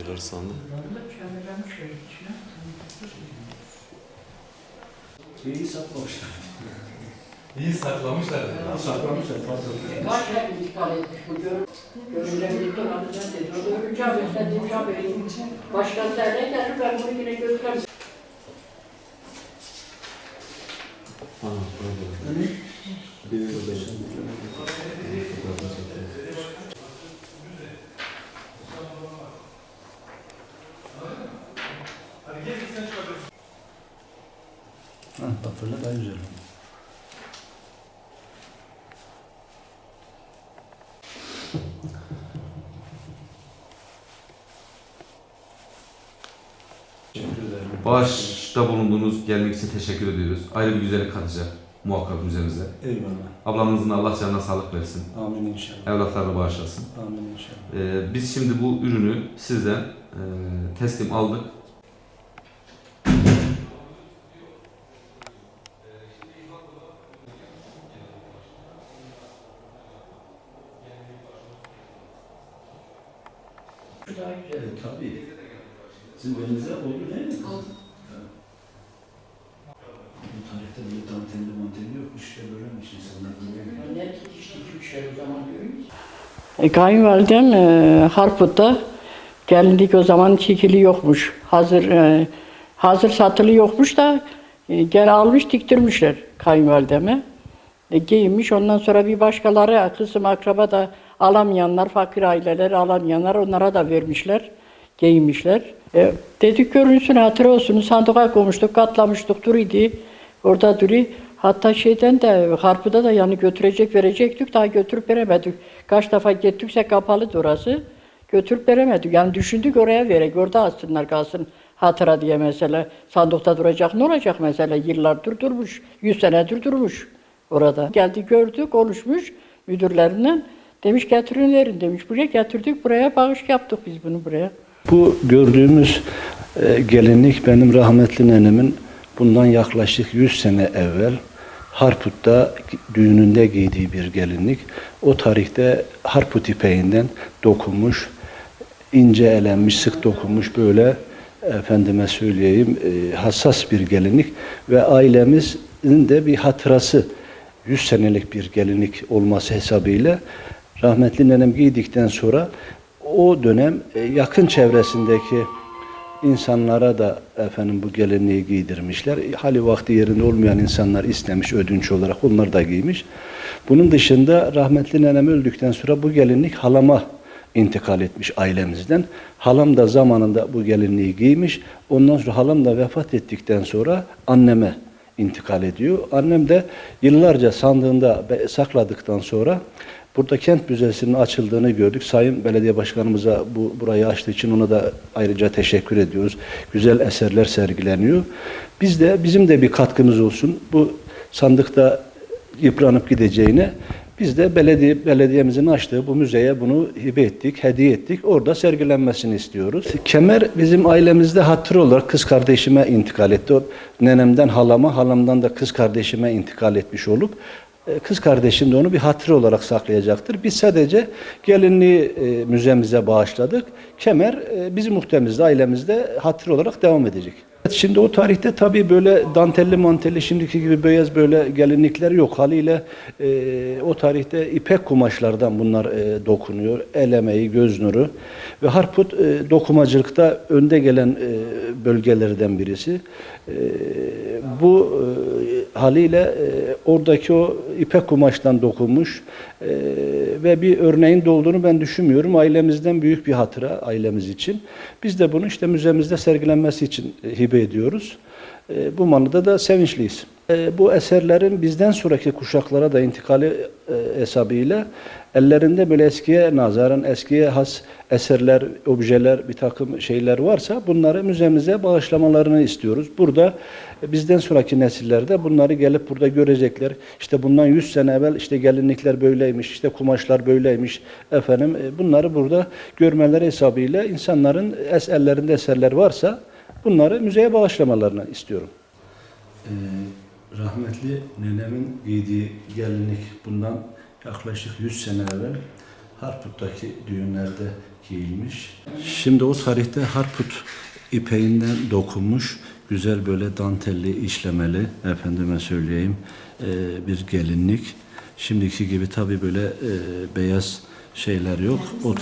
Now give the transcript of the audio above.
Aylar sandı. İyi saklamışlar. İyi saklamışlar. Saklamışlar pardon. Kaç yer intikal etmiş bu gör, görülebilirlikten adından dedi. O da öleceğim, istediğim şey vereyim. Başkan derler gelir, ben bunu yine götürürüm. Ha, burada. Bir burada. Ha, hatırla daha güzel. Bağışta bulunduğunuz gelmek için teşekkür ediyoruz. Ayrı bir güzellik katacak muhakkak müzemize. Eyvallah. Ablamızın Allah canına sağlık versin. Amin inşallah. Evlatlarını bağışlasın. Amin inşallah. Ee, biz şimdi bu ürünü sizden e, teslim aldık. Evet, tabii. Sizin belinize oldu değil mi? Oldu. Bu tarihte böyle dantelli mantelli yok. İşte böylemiş insanlar böyle. Ne işte iki şey o zaman görüyoruz. E, kayınvalidem e, Harput'ta gelinlik o zaman çekili yokmuş. Hazır e, hazır satılı yokmuş da e, gel almış diktirmişler kayınvalideme. E, giyinmiş ondan sonra bir başkaları kızım akraba da alamayanlar, fakir aileler alamayanlar onlara da vermişler. Giyinmişler. E, dedik görünsün hatırı olsun sandığa koymuştuk katlamıştık duruydu. Orada duri. Hatta şeyden de harpuda da yani götürecek verecektik daha götürüp veremedik. Kaç defa gittikse kapalıdı orası. Götürüp veremedik. Yani düşündük oraya verek. Orada alsınlar kalsın hatıra diye mesela. Sandıkta duracak ne olacak mesela? Yıllardır durmuş. Yüz senedir durmuş orada. Geldi gördük konuşmuş müdürlerinden. Demiş getirin verin demiş. Buraya getirdik buraya bağış yaptık biz bunu buraya. Bu gördüğümüz e, gelinlik benim rahmetli nenemin bundan yaklaşık 100 sene evvel Harput'ta düğününde giydiği bir gelinlik. O tarihte Harput ipeğinden dokunmuş, ince elenmiş, sık dokunmuş böyle efendime söyleyeyim e, hassas bir gelinlik ve ailemizin de bir hatırası 100 senelik bir gelinlik olması hesabıyla rahmetli nenem giydikten sonra o dönem e, yakın çevresindeki insanlara da efendim bu gelinliği giydirmişler. Hali vakti yerinde olmayan insanlar istemiş ödünç olarak onlar da giymiş. Bunun dışında rahmetli nenem öldükten sonra bu gelinlik halama intikal etmiş ailemizden. Halam da zamanında bu gelinliği giymiş. Ondan sonra halam da vefat ettikten sonra anneme intikal ediyor. Annem de yıllarca sandığında sakladıktan sonra burada kent müzesinin açıldığını gördük. Sayın Belediye Başkanımıza bu burayı açtığı için ona da ayrıca teşekkür ediyoruz. Güzel eserler sergileniyor. Biz de bizim de bir katkımız olsun. Bu sandıkta yıpranıp gideceğine biz de belediye belediyemizin açtığı bu müzeye bunu hibe ettik, hediye ettik. Orada sergilenmesini istiyoruz. Kemer bizim ailemizde hatır olarak kız kardeşime intikal etti. Nenemden halama, halamdan da kız kardeşime intikal etmiş olup kız kardeşim de onu bir hatır olarak saklayacaktır. Biz sadece gelinliği e, müzemize bağışladık. Kemer e, bizim muhtemizde, ailemizde hatır olarak devam edecek. Şimdi o tarihte tabii böyle dantelli mantelli şimdiki gibi beyaz böyle gelinlikler yok. Haliyle e, o tarihte ipek kumaşlardan bunlar e, dokunuyor. El göz nuru. Ve Harput e, dokumacılıkta önde gelen e, bölgelerden birisi. E, bu e, haliyle e, oradaki o ipek kumaştan dokunmuş e, ve bir örneğin olduğunu ben düşünmüyorum. Ailemizden büyük bir hatıra ailemiz için. Biz de bunu işte müzemizde sergilenmesi için e, hibe ediyoruz. E, bu manada da sevinçliyiz. E, bu eserlerin bizden sonraki kuşaklara da intikali e, hesabıyla ellerinde böyle eskiye nazaran eskiye has eserler, objeler, bir takım şeyler varsa bunları müzemize bağışlamalarını istiyoruz. Burada e, bizden sonraki nesillerde bunları gelip burada görecekler. İşte bundan 100 sene evvel işte gelinlikler böyleymiş, işte kumaşlar böyleymiş. Efendim e, bunları burada görmeleri hesabıyla insanların ellerinde eserler varsa bunları müzeye bağışlamalarını istiyorum. Ee, rahmetli nenemin giydiği gelinlik bundan yaklaşık 100 sene evvel Harput'taki düğünlerde giyilmiş. Şimdi o tarihte Harput ipeğinden dokunmuş, güzel böyle dantelli, işlemeli, efendime söyleyeyim, e, bir gelinlik. Şimdiki gibi tabii böyle e, beyaz şeyler yok. O